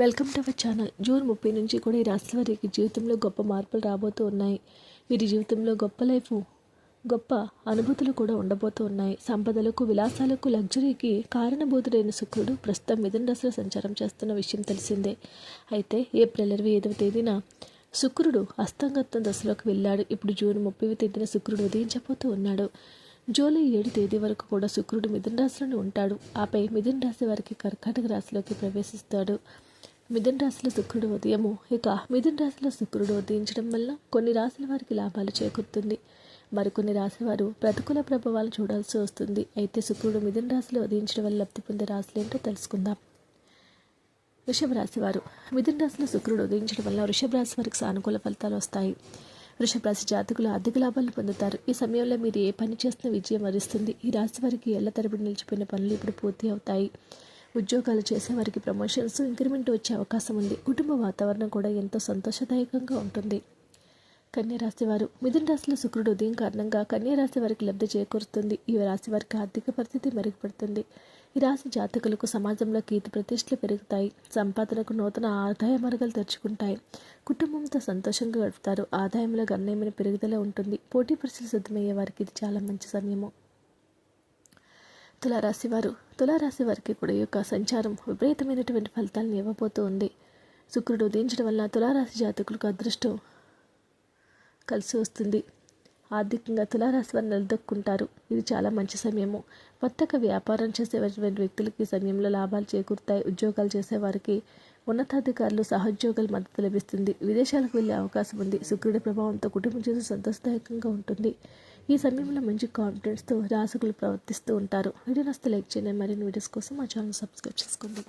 Welcome to our channel. June ముప్పై నుంచి కూడా ఈ రాశి వారికి జీవితంలో గొప్ప మార్పులు రాబోతూ ఉన్నాయి. వీరి జీవితంలో గొప్ప లైఫ్ గొప్ప అనుభూతులు కూడా ఉండబోతూ ఉన్నాయి. సంపదలకు విలాసాలకు లగ్జరీకి కారణభూతుడైన శుక్రుడు ప్రస్తుతం మిథున రాశిలో సంచారం చేస్తున్న విషయం తెలిసిందే. అయితే ఏప్రిల్ ఇరవై ఐదవ తేదీన శుక్రుడు అస్తంగత్వం దశలోకి వెళ్ళాడు. ఇప్పుడు జూన్ ముప్పై తేదీన శుక్రుడు ఉదయించబోతూ ఉన్నాడు. జూలై ఏడు తేదీ వరకు కూడా శుక్రుడు మిథున రాశిలోనే ఉంటాడు. ఆపై మిథున రాశి వారికి కర్కాటక రాశిలోకి ప్రవేశిస్తాడు. మిథున రాశిలో శుక్రుడు ఉదయము. ఇక మిథున రాశిలో శుక్రుడు ఉదయించడం వల్ల కొన్ని రాశుల వారికి లాభాలు చేకూరుతుంది. మరికొన్ని రాశి వారు ప్రతికూల ప్రభావాలు చూడాల్సి వస్తుంది. అయితే శుక్రుడు మిథున రాశిలో ఉదయించడం వల్ల లబ్ధి పొందే రాశులు ఏంటో తెలుసుకుందాం. వృషభ రాశి వారు. మిథున రాశిలో శుక్రుడు ఉదయించడం వల్ల వృషభ రాశి వారికి సానుకూల ఫలితాలు వస్తాయి. వృషభ రాశి జాతకులు ఆర్థిక లాభాలను పొందుతారు. ఈ సమయంలో మీరు ఏ పని చేస్తున్న విజయం వరిస్తుంది. ఈ రాశి వారికి ఎల్ల తరబడి నిలిచిపోయిన పనులు ఇప్పుడు పూర్తి అవుతాయి. ఉద్యోగాలు చేసేవారికి ప్రమోషన్స్ ఇంక్రిమెంట్ వచ్చే అవకాశం ఉంది. కుటుంబ వాతావరణం కూడా ఎంతో సంతోషదాయకంగా ఉంటుంది. కన్యరాశి వారు మిథున రాశిలో శుక్రుడు ఉదయం కారణంగా కన్యరాశి వారికి లబ్ధి చేకూరుతుంది ఈ రాశి వారికి ఆర్థిక పరిస్థితి మెరుగుపడుతుంది. ఈ రాశి జాతకులకు సమాజంలో కీర్తి ప్రతిష్టలు పెరుగుతాయి. సంపాదనకు నూతన ఆదాయ మార్గాలు తెరుచుకుంటాయి. కుటుంబంతో సంతోషంగా గడుపుతారు. ఆదాయంలో గణనీయమైన పెరుగుదల ఉంటుంది. పోటీ పరీక్షలు సిద్ధమయ్యే వారికి ఇది చాలా మంచి సమయము. తులారాశి వారు తులారాశి వారికి కూడా ఈ యొక్క సంచారం విపరీతమైనటువంటి ఫలితాలను ఇవ్వబోతూ ఉంది. శుక్రుడు ఉదయించడం వల్ల తులారాశి జాతకులకు అదృష్టం కలిసి వస్తుంది. ఆర్థికంగా తులారాశి వారు నిలదొక్కుంటారు. ఇది చాలా మంచి సమయము. కొత్తగా వ్యాపారం చేసేటువంటి వ్యక్తులకి సమయంలో లాభాలు చేకూరుతాయి. ఉద్యోగాలు చేసేవారికి ఉన్నతాధికారులు సహోద్యోగాల మద్దతు లభిస్తుంది. విదేశాలకు వెళ్ళే అవకాశం ఉంది. శుక్రుడి ప్రభావంతో కుటుంబం చేసి సంతోషదాయకంగా ఉంటుంది. ఈ సమయంలో మంచి కాన్ఫిడెన్స్తో రాసకులు ప్రవర్తిస్తూ ఉంటారు. వీడియో నస్తే లైక్ చేయండి. మరిన్ని వీడియోస్ కోసం మా ఛానల్ సబ్స్క్రైబ్ చేసుకోండి.